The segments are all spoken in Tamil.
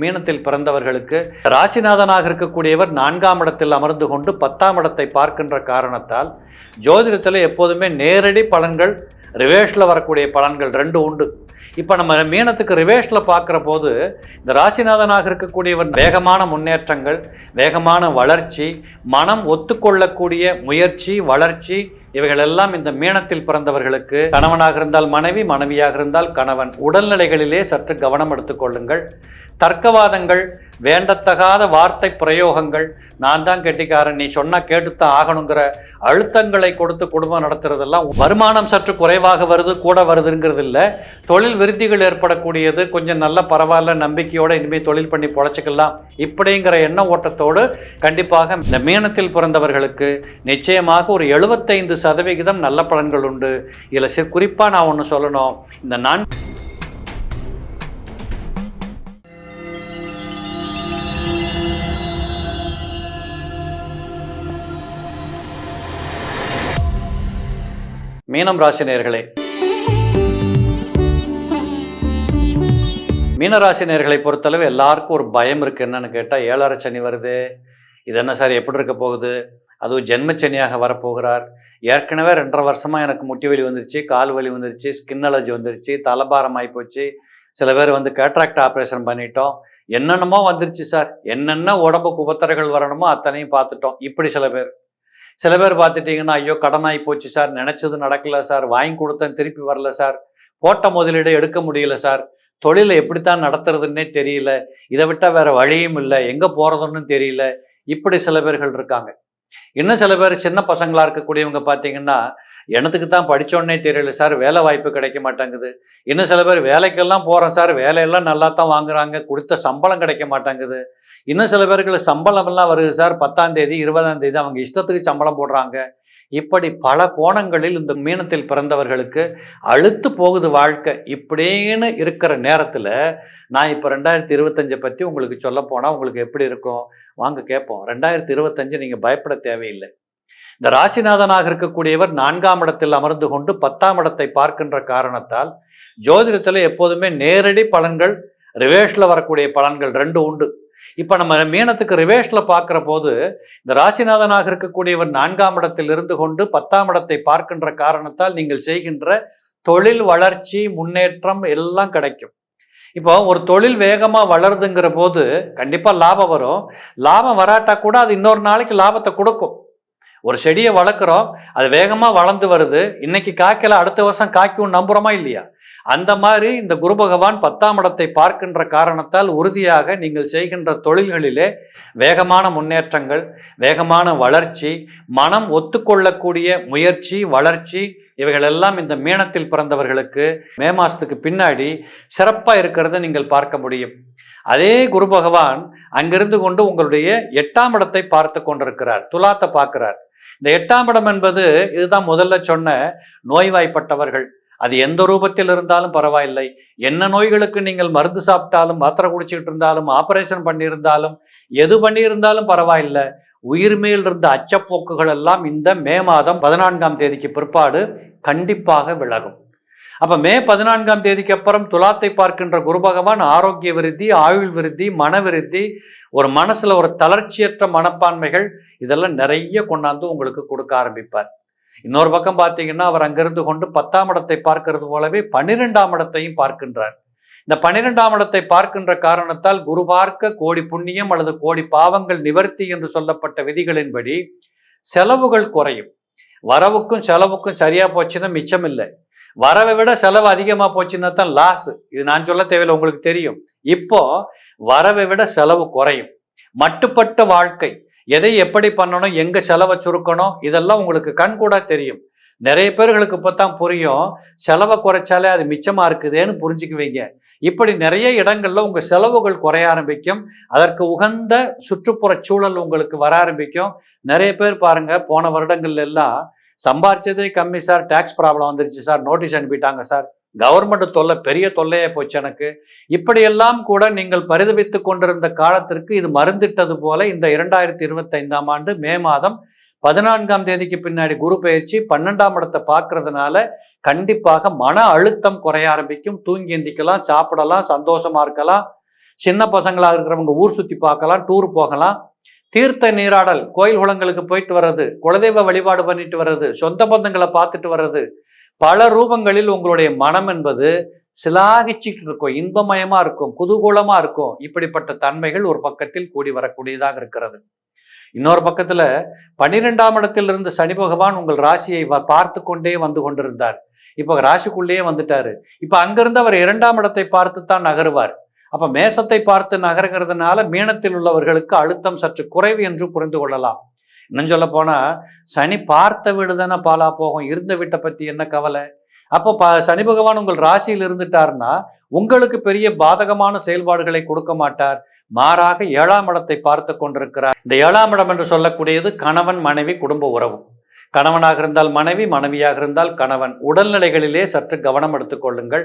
மீனத்தில் பிறந்தவர்களுக்கு ராசிநாதனாக இருக்கக்கூடியவர் நான்காம் இடத்தில் அமர்ந்து கொண்டு பத்தாம் இடத்தை பார்க்கின்ற காரணத்தால் ஜோதிடத்தில் எப்போதுமே நேரடி பலன்கள் ரிவேஷில் வரக்கூடிய பலன்கள் ரெண்டு உண்டு. இப்போ நம்ம மீனத்துக்கு ரிவேஷில் பார்க்குற போது இந்த ராசிநாதனாக இருக்கக்கூடியவர் வேகமான முன்னேற்றங்கள் வேகமான வளர்ச்சி மனம் ஒத்துக்கொள்ளக்கூடிய முயற்சி வளர்ச்சி இவைகள் எல்லாம் இந்த மீனத்தில் பிறந்தவர்களுக்கு கணவனாக இருந்தால் மனைவி மனைவியாக இருந்தால் கணவன். உடல்நிலைகளிலே சற்று கவனம் எடுத்துக்கொள்ளுங்கள் தர்க்கவாதங்கள் வேண்டத்தகாத வார்த்தை பிரயோகங்கள். நான் தான் கெட்டிக்காரன். நீ சொன்னால் கேட்டுத்தான் ஆகணுங்கிற அழுத்தங்களை கொடுத்து குடும்பம் நடத்துறதெல்லாம் வருமானம் சற்று குறைவாக வருது கூட வருதுங்கிறது இல்லை. தொழில் விருத்திகள் ஏற்படக்கூடியது. கொஞ்சம் நல்ல பரவாயில்ல நம்பிக்கையோடு இனிமேல் தொழில் பண்ணி பொழைச்சிக்கலாம். இப்படிங்கிற எண்ண ஓட்டத்தோடு கண்டிப்பாக இந்த மீனத்தில் பிறந்தவர்களுக்கு நிச்சயமாக ஒரு எழுபத்தைந்து சதவிகிதம் நல்ல பலன்கள் உண்டு. இதில் சி குறிப்பாக நான் ஒன்று சொல்லணும். இந்த நான் மீனம் ராசி நேயர்களே. மீனராசி நேர்களை பொறுத்தளவு எல்லாருக்கும் ஒரு பயம் இருக்கு. என்னன்னு கேட்டால் ஏழரை சனி வருது. இது என்ன சார் எப்படி இருக்க போகுது? அதுவும் ஜென்மச்சனியாக வரப்போகிறார். ஏற்கனவே ரெண்டரை வருஷமாக எனக்கு முட்டி வலி வந்துருச்சு கால் வலி வந்துருச்சு ஸ்கின் அலர்ஜி வந்துருச்சு தலைபாரம் ஆகிப்போச்சு சில பேர் வந்து கேட்ராக்ட் ஆப்ரேஷன் பண்ணிட்டோம். என்னென்னமோ வந்துருச்சு சார். என்னென்ன உடம்புக்கு உபத்தரைகள் வரணுமோ அத்தனையும் பார்த்துட்டோம். இப்படி சில பேர். சில பேர் பார்த்துட்டிங்கன்னா ஐயோ கடன் போச்சு சார் நினச்சது நடக்கல சார் வாங்கி கொடுத்தேன் திருப்பி வரல சார் போட்ட முதலீடு எடுக்க முடியல சார் தொழிலை எப்படித்தான் நடத்துறதுன்னே தெரியல இதை விட்டால் வேற வழியும் இல்லை எங்கே போகிறதுன்னு தெரியல இப்படி சில பேர்கள் இருக்காங்க. இன்னும் சில பேர் சின்ன பசங்களா இருக்கக்கூடியவங்க பார்த்தீங்கன்னா எனத்துக்கு தான் படித்தோடனே தெரியல சார் வேலை வாய்ப்பு கிடைக்க மாட்டேங்குது. இன்னும் சில பேர் வேலைக்கெல்லாம் போகிறோம் சார் வேலையெல்லாம் நல்லா தான் வாங்குறாங்க கொடுத்த சம்பளம் கிடைக்க மாட்டேங்குது. இன்னும் சில பேருக்கு சம்பளம் எல்லாம் வருது சார் பத்தாம் தேதி இருபதாம் தேதி அவங்க இஷ்டத்துக்கு சம்பளம் போடுறாங்க. இப்படி பல கோணங்களில் இந்த மீனத்தில் பிறந்தவர்களுக்கு அழுத்து போகுது வாழ்க்கை. இப்படின்னு இருக்கிற நேரத்தில் நான் இப்போ ரெண்டாயிரத்தி இருபத்தஞ்சை பற்றி உங்களுக்கு சொல்ல போனால் உங்களுக்கு எப்படி இருக்கும்? வாங்க கேட்போம். ரெண்டாயிரத்தி இருபத்தஞ்சு நீங்கள் பயப்பட தேவையில்லை. இந்த ராசிநாதனாக இருக்கக்கூடியவர் நான்காம் இடத்தில் அமர்ந்து கொண்டு பத்தாம் இடத்தை பார்க்கின்ற காரணத்தால் ஜோதிடத்தில் எப்போதுமே நேரடி பலன்கள் ரிவேஷில் வரக்கூடிய பலன்கள் ரெண்டு உண்டு. இப்போ நம்ம மீனத்துக்கு ரிவேஷில் பார்க்குற போது இந்த ராசிநாதனாக இருக்கக்கூடியவர் நான்காம் இடத்தில் இருந்து கொண்டு பத்தாம் இடத்தை பார்க்கின்ற காரணத்தால் நீங்கள் செய்கின்ற தொழில் வளர்ச்சி முன்னேற்றம் எல்லாம் கிடைக்கும். இப்போ ஒரு தொழில் வேகமாக வளருதுங்கிற போது கண்டிப்பாக லாபம் வரும். லாபம் வராட்டா கூட அது இன்னொரு நாளைக்கு லாபத்தை கொடுக்கும். ஒரு செடியை வளர்க்குறோம் அது வேகமாக வளர்ந்து வருது. இன்னைக்கு காய்க்கல அடுத்த வருஷம் காய்க்கும் நம்புறோமா இல்லையா? அந்த மாதிரி இந்த குரு பகவான் பத்தாம் இடத்தை பார்க்கின்ற காரணத்தால் உறுதியாக நீங்கள் செய்கின்ற தொழில்களிலே வேகமான முன்னேற்றங்கள் வேகமான வளர்ச்சி மனம் ஒத்துக்கொள்ளக்கூடிய முயற்சி வளர்ச்சி இவைகளெல்லாம் இந்த மீனத்தில் பிறந்தவர்களுக்கு மே மாதத்துக்கு பின்னாடி சிறப்பாக இருக்கிறத நீங்கள் பார்க்க முடியும். அதே குரு பகவான் அங்கிருந்து கொண்டு உங்களுடைய எட்டாம் இடத்தை பார்த்து கொண்டிருக்கிறார் துலாத்தை பார்க்கிறார். இந்த எட்டாம் இடம் என்பது இதுதான் முதல்ல சொன்ன நோய்வாய்ப்பட்டவர்கள் அது எந்த ரூபத்தில் இருந்தாலும் பரவாயில்லை. என்ன நோய்களுக்கு நீங்கள் மருந்து சாப்பிட்டாலும் மாத்திரை குடிச்சிக்கிட்டு இருந்தாலும் ஆப்ரேஷன் பண்ணியிருந்தாலும் எது பண்ணியிருந்தாலும் பரவாயில்லை. உயிர் மேல் இருந்த அச்சப்போக்குகள் எல்லாம் இந்த மே மாதம் பதினான்காம் தேதிக்கு பிற்பாடு கண்டிப்பாக விலகும். அப்ப மே பதினான்காம் தேதிக்கு அப்புறம் துலாத்தை பார்க்கின்ற குரு பகவான் ஆரோக்கிய விருத்தி ஆயுள் விருத்தி மன விருத்தி ஒரு மனசுல ஒரு தளர்ச்சியற்ற மனப்பான்மைகள் இதெல்லாம் நிறைய கொண்டாந்து உங்களுக்கு கொடுக்க ஆரம்பிப்பார். இன்னொரு பக்கம் பார்த்தீங்கன்னா அவர் அங்கிருந்து கொண்டு பத்தாம் இடத்தை பார்க்கிறது போலவே பன்னிரெண்டாம் இடத்தையும் பார்க்கின்றார். இந்த பன்னிரெண்டாம் இடத்தை பார்க்கின்ற காரணத்தால் குரு பார்க்க கோடி புண்ணியம் அல்லது கோடி பாவங்கள் நிவர்த்தி என்று சொல்லப்பட்ட விதிகளின்படி செலவுகள் குறையும். வரவுக்கும் செலவுக்கும் சரியா போச்சுன்னா மிச்சம் இல்லை. வரவை விட செலவு அதிகமா போச்சுன்னா தான் லாஸ் இது நான் சொல்ல தேவையில்லை உங்களுக்கு தெரியும். இப்போ வரவை விட செலவு குறையும். மட்டுப்பட்ட வாழ்க்கை எதை எப்படி பண்ணணும் எங்க செலவை சுருக்கணும் இதெல்லாம் உங்களுக்கு கண்கூடா தெரியும். நிறைய பேர்களுக்கு இப்போ தான் புரியும். செலவை குறைச்சாலே அது மிச்சமா இருக்குதுன்னு புரிஞ்சுக்குவீங்க. இப்படி நிறைய இடங்கள்ல உங்க செலவுகள் குறைய ஆரம்பிக்கும். அதற்கு உகந்த சுற்றுப்புற சூழல் உங்களுக்கு வர ஆரம்பிக்கும். நிறைய பேர் பாருங்க போன வருடங்கள்ல எல்லாம் சம்பாரிச்சதே கம்மி சார் டேக்ஸ் ப்ராப்ளம் வந்துருச்சு சார் நோட்டீஸ் அனுப்பிட்டாங்க சார். கவர்மெண்ட் தொல்லை பெரிய தொல்லையே போச்சு எனக்கு. இப்படியெல்லாம் கூட நீங்கள் பரிதவித்து கொண்டிருந்த காலத்திற்கு இது மருந்திட்டது போல இந்த இரண்டாயிரத்தி இருபத்தைந்தாம் ஆண்டு மே மாதம் பதினான்காம் தேதிக்கு பின்னாடி குரு பயிற்சி பன்னெண்டாம் இடத்தை பார்க்கறதுனால கண்டிப்பாக மன அழுத்தம் குறைய ஆரம்பிக்கும். தூங்கி எந்திக்கலாம் சாப்பிடலாம் சந்தோஷமா இருக்கலாம். சின்ன பசங்களாக இருக்கிறவங்க ஊர் சுற்றி பார்க்கலாம் டூர் போகலாம். தீர்த்த நீராடல் கோயில் குளங்களுக்கு போயிட்டு வர்றது குலதெய்வ வழிபாடு பண்ணிட்டு வர்றது சொந்த பந்தங்களை பார்த்துட்டு வர்றது பல ரூபங்களில் உங்களுடைய மனம் என்பது சிலாகிச்சுட்டு இருக்கும் இன்பமயமா இருக்கும் குதூகூலமா இருக்கும். இப்படிப்பட்ட தன்மைகள் ஒரு பக்கத்தில் கூடி வரக்கூடியதாக இருக்கிறது. இன்னொரு பக்கத்துல பன்னிரெண்டாம் இடத்திலிருந்து சனி பகவான் உங்கள் ராசியை பார்த்து கொண்டே வந்து கொண்டிருந்தார். இப்போ ராசிக்குள்ளேயே வந்துட்டாரு. இப்ப அங்கிருந்து அவர் இரண்டாம் இடத்தை பார்த்து தான் நகருவார். அப்ப மேசத்தை பார்த்து நகருகிறதுனால மீனத்தில் உள்ளவர்களுக்கு அழுத்தம் சற்று குறைவு என்று புரிந்து கொள்ளலாம். இன்னும் சொல்ல போனால் சனி பார்த்த வீடு தானே பாலா போகும். இருந்த வீட்டை பத்தி என்ன கவலை? அப்போ ப சனி பகவான் உங்கள் ராசியில் இருந்துட்டாருன்னா உங்களுக்கு பெரிய பாதகமான செயல்பாடுகளை கொடுக்க மாட்டார். மாறாக ஏழாம் இடத்தை பார்த்து கொண்டிருக்கிறார். இந்த ஏழாம் இடம் என்று சொல்லக்கூடியது கணவன் மனைவி குடும்ப உறவு. கணவனாக இருந்தால் மனைவி மனைவியாக இருந்தால் கணவன். உடல்நிலைகளிலே சற்று கவனம் எடுத்துக்கொள்ளுங்கள்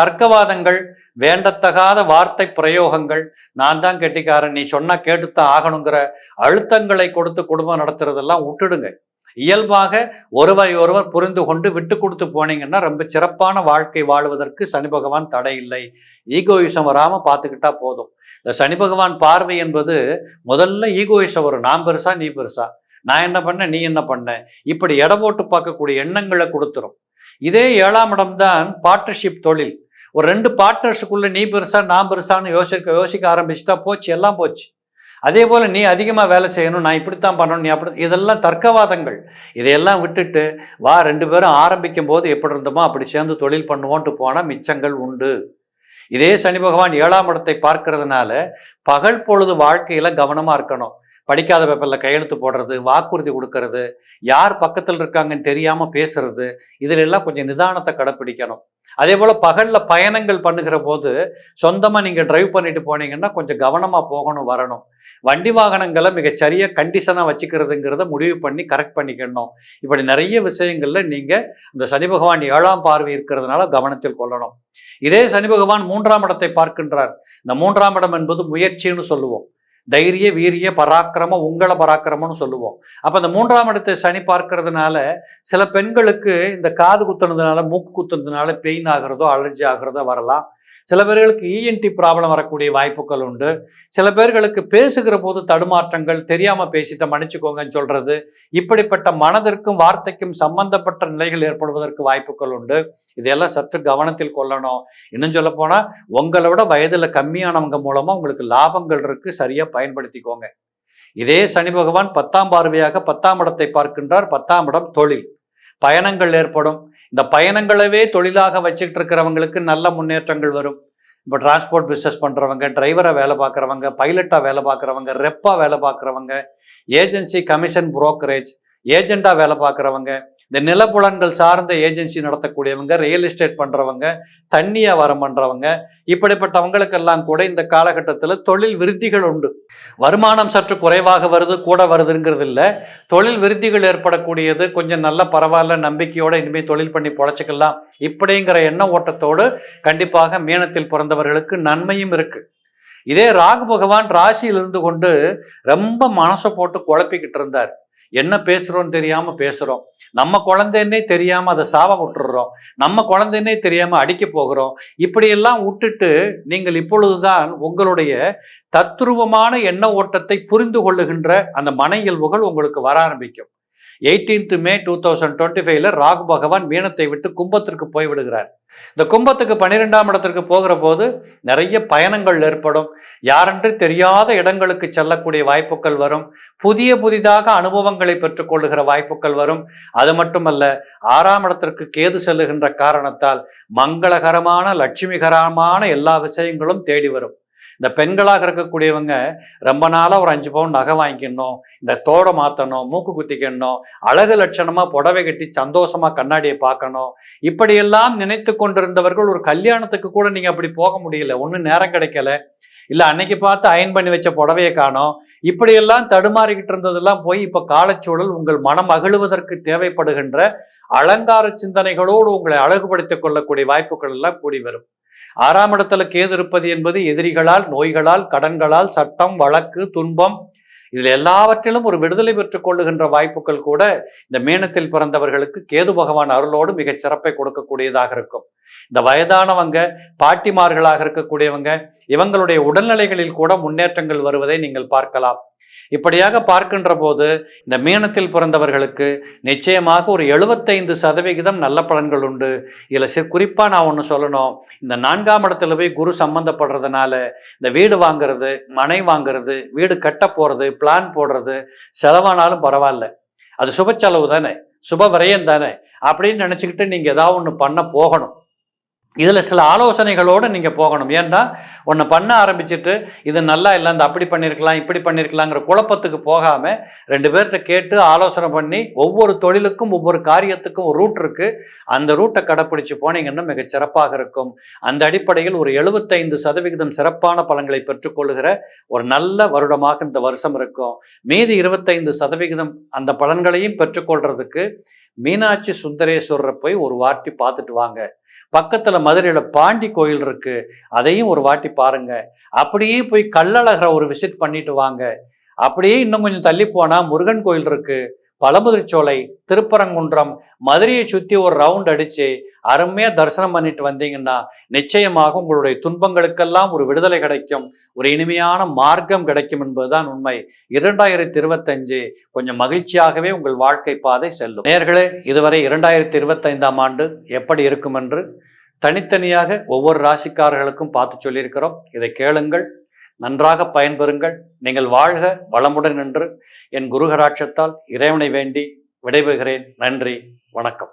தர்க்கவாதங்கள் வேண்டத்தகாத வார்த்தை பிரயோகங்கள் நான் தான் கெட்டிக்காரன் நீ சொன்னா கேட்டுத்தான் ஆகணுங்கிற அழுத்தங்களை கொடுத்து குடும்பம் நடத்துறதெல்லாம் விட்டுடுங்க. இயல்பாக ஒருவரை ஒருவர் புரிந்து கொண்டு விட்டு கொடுத்து போனீங்கன்னா ரொம்ப சிறப்பான வாழ்க்கை வாழ்வதற்கு சனி பகவான் தடை இல்லை. ஈகோயிசம் வராமல் பார்த்துக்கிட்டா போதும். இந்த சனி பகவான் பார்வை என்பது முதல்ல ஈகோயிசம் வரும். நான் பெருசா நீ பெருசா. நான் என்ன பண்ண நீ என்ன பண்ண? இப்படி எடை போட்டு பார்க்கக்கூடிய எண்ணங்களை கொடுத்துரும். இதே ஏழாம் இடம் தான் பார்ட்னர்ஷிப் தொழில். ஒரு ரெண்டு பார்ட்னர்ஸுக்குள்ள நீ பெருசா நான் பெருசான்னு யோசிக்க யோசிக்க ஆரம்பிச்சுட்டா போச்சு எல்லாம் போச்சு. அதே போல் நீ அதிகமாக வேலை செய்யணும் நான் இப்படித்தான் பண்ணணும் நீ அப்படி இதெல்லாம் தர்க்கவாதங்கள். இதையெல்லாம் விட்டுட்டு வா ரெண்டு பேரும் ஆரம்பிக்கும் போது எப்படி இருந்தோமோ அப்படி சேர்ந்து தொழில் பண்ணுவோன்ட்டு போனால் மிச்சங்கள் உண்டு. இதே சனி பகவான் ஏழாம் இடத்தை பார்க்கறதுனால பகல் பொழுது வாழ்க்கையில் கவனமாக இருக்கணும். படிக்காத பேப்பர்ல கையெழுத்து போடுறது வாக்குறுதி கொடுக்கறது யார் பக்கத்தில் இருக்காங்கன்னு தெரியாம பேசுறது இதுல எல்லாம் கொஞ்சம் நிதானத்தை கடைப்பிடிக்கணும். அதே போல பகல்ல பயணங்கள் பண்ணுகிற போது சொந்தமா நீங்க டிரைவ் பண்ணிட்டு போனீங்கன்னா கொஞ்சம் கவனமா போகணும் வரணும். வண்டி வாகனங்களை மிகச்சரியாக கண்டிஷனா வச்சுக்கிறதுங்கிறத முடிவு பண்ணி கரெக்ட் பண்ணிக்கணும். இப்படி நிறைய விஷயங்கள்ல நீங்க இந்த சனி பகவான் ஏழாம் பார்வை இருக்கிறதுனால கவனத்தில் கொள்ளணும். இதே சனி பகவான் மூன்றாம் இடத்தை பார்க்கின்றார். இந்த மூன்றாம் இடம் என்பது முயற்சின்னு சொல்லுவோம். தைரிய வீரிய பராக்கிரமம் உங்கள பராக்கிரமம்னு சொல்லுவோம். அப்போ இந்த மூன்றாம் இடத்தை சனி பார்க்கறதுனால சில பெண்களுக்கு இந்த காது குத்துனதுனால மூக்கு குத்துனதுனால பெயின் ஆகிறதோ அலர்ஜி ஆகிறதோ வரலாம். சில பேர்களுக்கு இஎன்டி ப்ராப்ளம் வரக்கூடிய வாய்ப்புகள் உண்டு. சில பேர்களுக்கு பேசுகிற போது தடுமாற்றங்கள் தெரியாமல் பேசிட்ட மன்னிச்சுக்கோங்கன்னு சொல்றது இப்படிப்பட்ட மனதிற்கும் வார்த்தைக்கும் சம்பந்தப்பட்ட நிலைகள் ஏற்படுவதற்கு வாய்ப்புகள் உண்டு. இதெல்லாம் சற்று கவனத்தில் கொள்ளணும். இன்னும் சொல்ல போனால் உங்களை விட வயதில் கம்மியானவங்க மூலமாக உங்களுக்கு லாபங்கள் இருக்கு சரியாக பயன்படுத்திக்கோங்க. இதே சனி பகவான் பத்தாம் பார்வையாக பத்தாம் இடத்தை பார்க்கின்றார். பத்தாம் இடம் தொழில். பயணங்கள் ஏற்படும். இந்த பயணங்களவே தொழிலாக வச்சுக்கிட்டு இருக்கிறவங்களுக்கு நல்ல முன்னேற்றங்கள் வரும். இப்போ டிரான்ஸ்போர்ட் பிஸ்னஸ் பண்ணுறவங்க டிரைவராக வேலை பார்க்குறவங்க பைலட்டாக வேலை பார்க்குறவங்க ரெப்பாக வேலை பார்க்குறவங்க ஏஜென்சி கமிஷன் புரோக்கரேஜ் ஏஜெண்டாக வேலை பார்க்குறவங்க இந்த நிலப்புலன்கள் சார்ந்த ஏஜென்சி நடத்தக்கூடியவங்க ரியல் எஸ்டேட் பண்ணுறவங்க தண்ணி வியாபாரம் பண்ணுறவங்க இப்படிப்பட்டவங்களுக்கெல்லாம் கூட இந்த காலகட்டத்தில் தொழில் விருத்திகள் உண்டு. வருமானம் சற்று குறைவாக வருது கூட வருதுங்கிறது இல்லை. தொழில் விருத்திகள் ஏற்படக்கூடியது கொஞ்சம் நல்ல பரவாயில்ல நம்பிக்கையோட இனிமேல் தொழில் பண்ணி பொழைச்சிக்கலாம். இப்படிங்கிற எண்ண ஓட்டத்தோடு கண்டிப்பாக மீனத்தில் பிறந்தவர்களுக்கு நன்மையும் இருக்கு. இதே ராகு பகவான் ராசியில் இருந்து கொண்டு ரொம்ப மனசை போட்டு குழப்பிக்கிட்டு இருந்தார். என்ன பேசுறோம்னு தெரியாம பேசுறோம். நம்ம குழந்தைன்னே தெரியாம அதை சாவ விட்டுடுறோம் நம்ம குழந்தைன்னே தெரியாம அடிக்க போகிறோம். இப்படியெல்லாம் விட்டுட்டு நீங்கள் இப்பொழுதுதான் உங்களுடைய தத்ரூபமான எண்ண ஓட்டத்தை புரிந்து கொள்ளுகின்ற அந்த மன இயல்புகள் உங்களுக்கு வர ஆரம்பிக்கும். 18th மே டூ தௌசண்ட் டுவெண்ட்டி ஃபைவ்ல ராகு பகவான் மீனத்தை விட்டு கும்பத்திற்கு போய் விடுகிறார் இந்த கும்பத்துக்கு பன்னிரெண்டாம் இடத்திற்கு போகிற போது நிறைய பயணங்கள் ஏற்படும். யாரென்று தெரியாத இடங்களுக்கு செல்லக்கூடிய வாய்ப்புகள் வரும். புதிய புதிதாக அனுபவங்களை பெற்றுக்கொள்ளுகிற வாய்ப்புகள் வரும். அது மட்டுமல்ல ஆறாம் இடத்திற்கு கேது செல்லுகின்ற காரணத்தால் மங்களகரமான லட்சுமிகரமான எல்லா விஷயங்களும் தேடி வரும். இந்த பெண்களாக இருக்கக்கூடியவங்க ரொம்ப நாளாக ஒரு அஞ்சு பவுன் நகை வாங்கிக்கணும் இந்த தோடை மாற்றணும் மூக்கு குத்திக்கணும் அழகு லட்சணமாக புடவை கட்டி சந்தோஷமா கண்ணாடியை பார்க்கணும். இப்படியெல்லாம் நினைத்து கொண்டிருந்தவர்கள் ஒரு கல்யாணத்துக்கு கூட நீங்கள் அப்படி போக முடியல ஒன்றும் நேரம் கிடைக்கல. இல்லை அன்னைக்கு பார்த்து அயன் பண்ணி வச்ச புடவையை காணோம். இப்படியெல்லாம் தடுமாறிக்கிட்டு இருந்ததெல்லாம் போய் இப்போ காலச்சூழல் உங்கள் மனம் அகழுவதற்கு தேவைப்படுகின்ற அலங்கார சிந்தனைகளோடு உங்களை அழகுபடுத்திக் கொள்ளக்கூடிய வாய்ப்புகள் எல்லாம் கூடி வரும். ஆறாம் இடத்துல கேது இருப்பது என்பது எதிரிகளால் நோய்களால் கடன்களால் சட்டம் வழக்கு துன்பம் இதில் எல்லாவற்றிலும் ஒரு விடுதலை பெற்றுக் கொள்ளுகின்ற வாய்ப்புகள் கூட இந்த மீனத்தில் பிறந்தவர்களுக்கு கேது பகவான் அருளோடு மிகச் சிறப்பை கொடுக்கக்கூடியதாக இருக்கும். இந்த வயதானவங்க பாட்டிமார்களாக இருக்கக்கூடியவங்க இவங்களுடைய உடல்நிலைகளில் கூட முன்னேற்றங்கள் வருவதை நீங்கள் பார்க்கலாம். இப்படியாக பார்க்கின்ற போது இந்த மீனத்தில் பிறந்தவர்களுக்கு நிச்சயமாக ஒரு எழுபத்தைந்து சதவிகிதம் நல்ல பலன்கள் உண்டு. இதில் சி குறிப்பாக நான் ஒன்று சொல்லணும். இந்த நான்காம் இடத்துல போய் குரு சம்மந்தப்படுறதுனால இந்த வீடு வாங்குறது மனை வாங்குறது வீடு கட்ட போகிறது பிளான் போடுறது செலவானாலும் பரவாயில்ல. அது சுப செலவு தானே? சுப விரயம் தானே? அப்படின்னு நினச்சிக்கிட்டு நீங்கள் ஏதாவது ஒன்று பண்ண போகணும். இதில் சில ஆலோசனைகளோடு நீங்கள் போகணும். ஏன்னா ஒன்று பண்ண ஆரம்பிச்சுட்டு இது நல்லா இல்லை இந்த அப்படி பண்ணியிருக்கலாம் இப்படி பண்ணியிருக்கலாங்கிற குழப்பத்துக்கு போகாமல் ரெண்டு பேர்கிட்ட கேட்டு ஆலோசனை பண்ணி ஒவ்வொரு தொழிலுக்கும் ஒவ்வொரு காரியத்துக்கும் ஒரு ரூட் இருக்குது அந்த ரூட்டை கடைப்பிடிச்சு போனீங்கன்னா மிக சிறப்பாக இருக்கும். அந்த அடிப்படையில் ஒரு எழுபத்தைந்து சதவிகிதம் சிறப்பான பலன்களை பெற்றுக்கொள்கிற ஒரு நல்ல வருடமாக இந்த வருஷம் இருக்கும். மீதி இருபத்தைந்து சதவிகிதம் அந்த பலன்களையும் பெற்றுக்கொள்றதுக்கு மீனாட்சி சுந்தரேஸ்வரரை போய் ஒரு வாட்டி பார்த்துட்டு வாங்க. பக்கத்தில் மதுரையில் பாண்டி கோயில் இருக்கு. அதையும் ஒரு வாட்டி பாருங்க. அப்படியே போய் கள்ளழகரை ஒரு விசிட் பண்ணிட்டு வாங்க. அப்படியே இன்னும் கொஞ்சம் தள்ளி போனால் முருகன் கோயில் இருக்குது பழமுதிர்ச்சோலை திருப்பரங்குன்றம் மதுரையை சுற்றி ஒரு ரவுண்ட் அடித்து அருமையாக தரிசனம் பண்ணிட்டு வந்தீங்கன்னா நிச்சயமாக உங்களுடைய துன்பங்களுக்கெல்லாம் ஒரு விடுதலை கிடைக்கும். ஒரு இனிமையான மார்க்கம் கிடைக்கும் என்பதுதான் உண்மை. இரண்டாயிரத்தி இருபத்தஞ்சு கொஞ்சம் மகிழ்ச்சியாகவே உங்கள் வாழ்க்கை பாதை செல்லும். நேர்களே இதுவரை இரண்டாயிரத்தி இருபத்தைந்தாம் ஆண்டு எப்படி இருக்கும் என்று தனித்தனியாக ஒவ்வொரு ராசிக்காரர்களுக்கும் பார்த்து சொல்லியிருக்கிறோம். இதை கேளுங்கள் நன்றாக பயன்பெறுங்கள். நீங்கள் வாழ்க வளமுடன் என்று என் குருகராட்சத்தால் இறைவனை வேண்டி விடைபெறுகிறேன். நன்றி. வணக்கம்.